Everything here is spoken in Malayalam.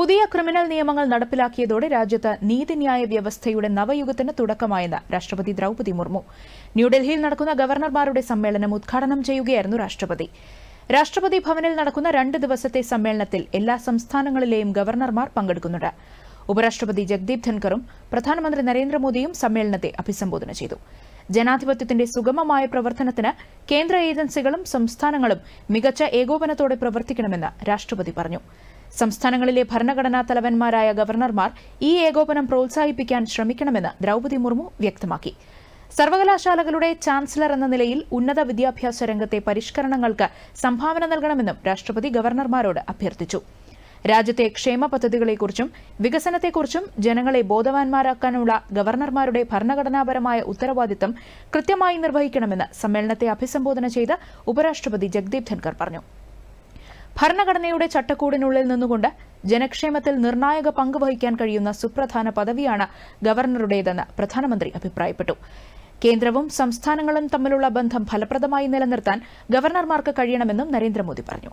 പുതിയ ക്രിമിനൽ നിയമങ്ങൾ നടപ്പിലാക്കിയതോടെ രാജ്യത്ത് നീതിന്യായ വ്യവസ്ഥയുടെ നവയുഗത്തിന് തുടക്കമായെന്ന് രാഷ്ട്രപതി ദ്രൌപതി മുർമു. ന്യൂഡൽഹിയിൽ നടക്കുന്ന ഗവർണർമാരുടെ സമ്മേളനം ഉദ്ഘാടനം ചെയ്യുകയായിരുന്നു രാഷ്ട്രപതി. രാഷ്ട്രപതി ഭവനിൽ നടക്കുന്ന രണ്ട് ദിവസത്തെ സമ്മേളനത്തിൽ എല്ലാ സംസ്ഥാനങ്ങളിലെയും ഗവർണർമാർ പങ്കെടുക്കുന്നുണ്ട്. ഉപരാഷ്ട്രപതി ജഗ്ദീപ് ധൻകറും പ്രധാനമന്ത്രി നരേന്ദ്രമോദിയും സമ്മേളനത്തെ അഭിസംബോധന ചെയ്തു. ജനാധിപത്യത്തിന്റെ സുഗമമായ പ്രവർത്തനത്തിന് കേന്ദ്ര ഏജൻസികളും സംസ്ഥാനങ്ങളും മികച്ച ഏകോപനത്തോടെ പ്രവർത്തിക്കണമെന്ന് രാഷ്ട്രപതി പറഞ്ഞു. സംസ്ഥാനങ്ങളിലെ ഭരണഘടനാ തലവന്മാരായ ഗവർണർമാർ ഈ ഏകോപനം പ്രോത്സാഹിപ്പിക്കാൻ ശ്രമിക്കണമെന്ന് ദ്രൌപതി മുർമു വ്യക്തമാക്കി. സർവകലാശാലകളുടെ ചാൻസലർ എന്ന നിലയിൽ ഉന്നത വിദ്യാഭ്യാസ രംഗത്തെ പരിഷ്കരണങ്ങൾക്ക് സംഭാവന നൽകണമെന്നും രാഷ്ട്രപതി ഗവർണർമാരോട് അഭ്യർത്ഥിച്ചു. രാജ്യത്തെ ക്ഷേമ പദ്ധതികളെക്കുറിച്ചും വികസനത്തെക്കുറിച്ചും ജനങ്ങളെ ബോധവാന്മാരാക്കാനുള്ള ഗവർണർമാരുടെ ഭരണഘടനാപരമായ ഉത്തരവാദിത്തം കൃത്യമായി നിർവഹിക്കണമെന്ന് സമ്മേളനത്തെ അഭിസംബോധന ചെയ്ത ഉപരാഷ്ട്രപതി ജഗ്ദീപ് ധൻകർ പറഞ്ഞു. ഭരണഘടനയുടെ ചട്ടക്കൂടിനുള്ളിൽ നിന്നുകൊണ്ട് ജനക്ഷേമത്തിൽ നിർണായക പങ്ക് വഹിക്കാൻ കഴിയുന്ന സുപ്രധാന പദവിയാണ് ഗവർണറുടേതെന്ന് പ്രധാനമന്ത്രി അഭിപ്രായപ്പെട്ടു. കേന്ദ്രവും സംസ്ഥാനങ്ങളും തമ്മിലുള്ള ബന്ധം ഫലപ്രദമായി നിലനിർത്താൻ ഗവർണർമാർക്ക് കഴിയണമെന്നും നരേന്ദ്രമോദി പറഞ്ഞു.